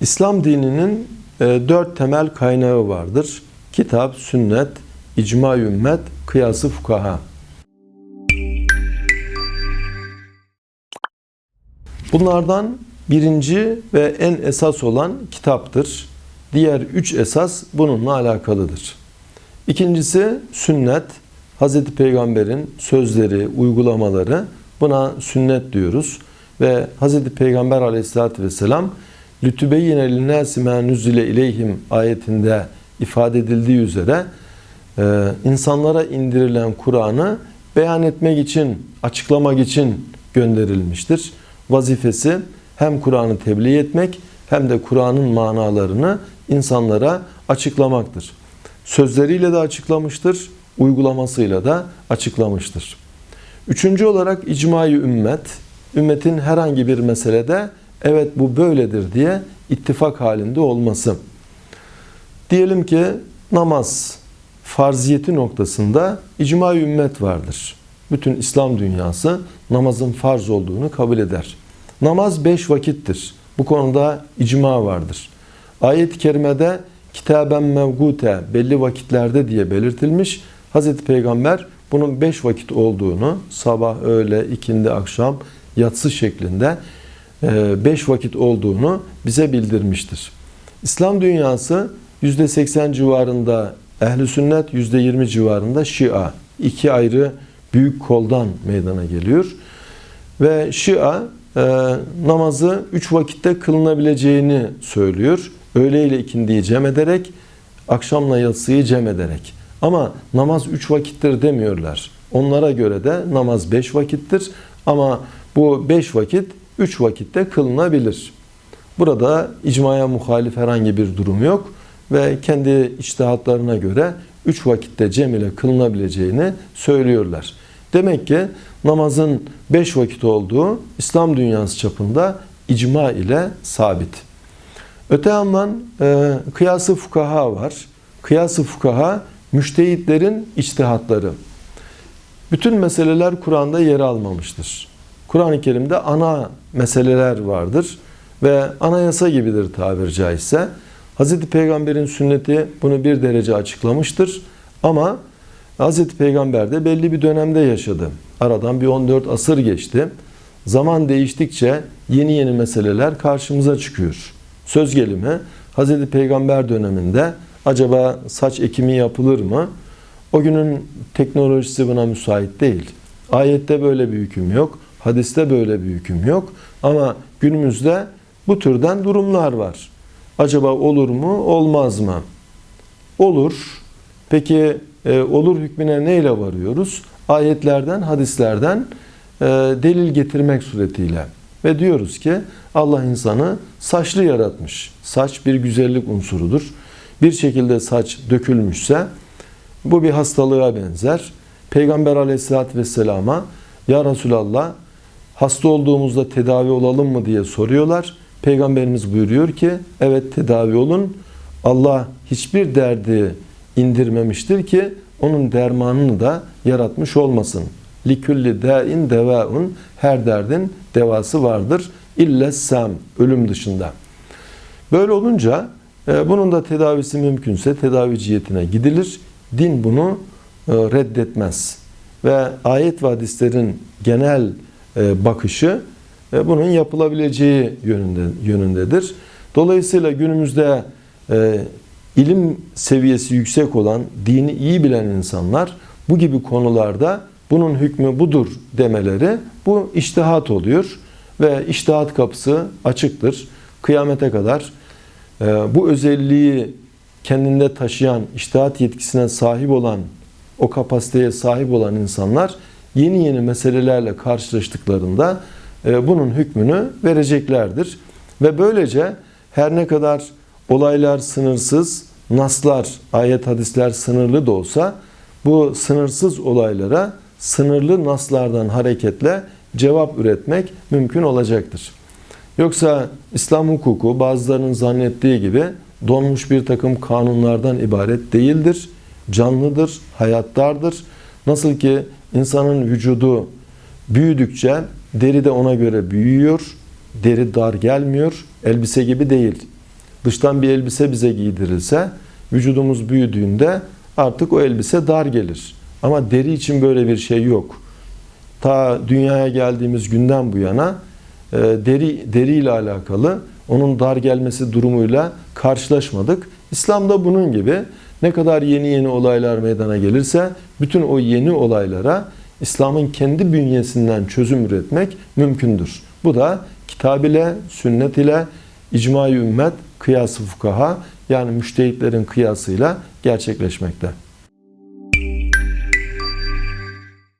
İslam dininin e, dört temel kaynağı vardır. Kitap, sünnet, icma ümmet, kıyası fukaha. Bunlardan birinci ve en esas olan kitaptır. Diğer üç esas bununla alakalıdır. İkincisi sünnet, Hz. Peygamber'in sözleri, uygulamaları buna sünnet diyoruz. Ve Hz. Peygamber aleyhissalatü vesselam lütübeyyine linnâsi mâ nüzzile ileyhim ayetinde ifade edildiği üzere e, insanlara indirilen Kur'an'ı beyan etmek için, açıklamak için gönderilmiştir. Vazifesi hem Kur'an'ı tebliğ etmek hem de Kur'an'ın manalarını insanlara açıklamaktır. Sözleriyle de açıklamıştır, uygulamasıyla da açıklamıştır. Üçüncü olarak icmayı ümmet, ümmetin herhangi bir meselede evet bu böyledir diye ittifak halinde olması. Diyelim ki namaz farziyeti noktasında icma ümmet vardır. Bütün İslam dünyası namazın farz olduğunu kabul eder. Namaz beş vakittir. Bu konuda icma vardır. Ayet-i kerimede kitaben mevgute belli vakitlerde diye belirtilmiş. Hazreti Peygamber bunun beş vakit olduğunu sabah, öğle, ikindi, akşam, yatsı şeklinde beş vakit olduğunu bize bildirmiştir. İslam dünyası %80 civarında ehli sünnet, %20 civarında şia. iki ayrı büyük koldan meydana geliyor. Ve şia e, namazı üç vakitte kılınabileceğini söylüyor. Öğle ile ikindiyi cem ederek, akşamla yatsıyı cem ederek. Ama namaz üç vakittir demiyorlar. Onlara göre de namaz beş vakittir. Ama bu beş vakit üç vakitte kılınabilir. Burada icmaya muhalif herhangi bir durum yok ve kendi içtihatlarına göre üç vakitte cem ile kılınabileceğini söylüyorlar. Demek ki namazın beş vakit olduğu İslam dünyası çapında icma ile sabit. Öte yandan e, kıyası fukaha var. Kıyası fukaha müştehitlerin içtihatları. Bütün meseleler Kur'an'da yer almamıştır. Kur'an-ı Kerim'de ana meseleler vardır ve anayasa gibidir tabir caizse. Hz. Peygamber'in sünneti bunu bir derece açıklamıştır ama Hz. Peygamber de belli bir dönemde yaşadı. Aradan bir 14 asır geçti. Zaman değiştikçe yeni yeni meseleler karşımıza çıkıyor. Söz gelimi Hz. Peygamber döneminde acaba saç ekimi yapılır mı? O günün teknolojisi buna müsait değil. Ayette böyle bir hüküm yok. Hadiste böyle bir hüküm yok. Ama günümüzde bu türden durumlar var. Acaba olur mu, olmaz mı? Olur. Peki e, olur hükmüne neyle varıyoruz? Ayetlerden, hadislerden e, delil getirmek suretiyle. Ve diyoruz ki Allah insanı saçlı yaratmış. Saç bir güzellik unsurudur. Bir şekilde saç dökülmüşse bu bir hastalığa benzer. Peygamber aleyhissalatü vesselama Ya Resulallah hasta olduğumuzda tedavi olalım mı diye soruyorlar. Peygamberimiz buyuruyor ki evet tedavi olun. Allah hiçbir derdi indirmemiştir ki onun dermanını da yaratmış olmasın. Likulli dâin devaun her derdin devası vardır. İlle sam ölüm dışında. Böyle olunca e, bunun da tedavisi mümkünse tedavi cihetine gidilir. Din bunu e, reddetmez. Ve ayet ve hadislerin genel bakışı bunun yapılabileceği yönünde, yönündedir. Dolayısıyla günümüzde ilim seviyesi yüksek olan, dini iyi bilen insanlar bu gibi konularda bunun hükmü budur demeleri bu iştihat oluyor ve iştihat kapısı açıktır. Kıyamete kadar bu özelliği kendinde taşıyan, iştihat yetkisine sahip olan, o kapasiteye sahip olan insanlar yeni yeni meselelerle karşılaştıklarında e, bunun hükmünü vereceklerdir. Ve böylece her ne kadar olaylar sınırsız, naslar, ayet hadisler sınırlı da olsa bu sınırsız olaylara sınırlı naslardan hareketle cevap üretmek mümkün olacaktır. Yoksa İslam hukuku bazılarının zannettiği gibi donmuş bir takım kanunlardan ibaret değildir. Canlıdır, hayattardır. Nasıl ki insanın vücudu büyüdükçe deri de ona göre büyüyor. Deri dar gelmiyor. Elbise gibi değil. dıştan bir elbise bize giydirilse, vücudumuz büyüdüğünde artık o elbise dar gelir. Ama deri için böyle bir şey yok. Ta dünyaya geldiğimiz günden bu yana e, deri deri ile alakalı onun dar gelmesi durumuyla karşılaşmadık. İslam'da bunun gibi ne kadar yeni yeni olaylar meydana gelirse bütün o yeni olaylara İslam'ın kendi bünyesinden çözüm üretmek mümkündür. Bu da kitab ile, sünnet ile, icma-i ümmet, kıyas-ı fukaha yani müştehitlerin kıyasıyla gerçekleşmekte.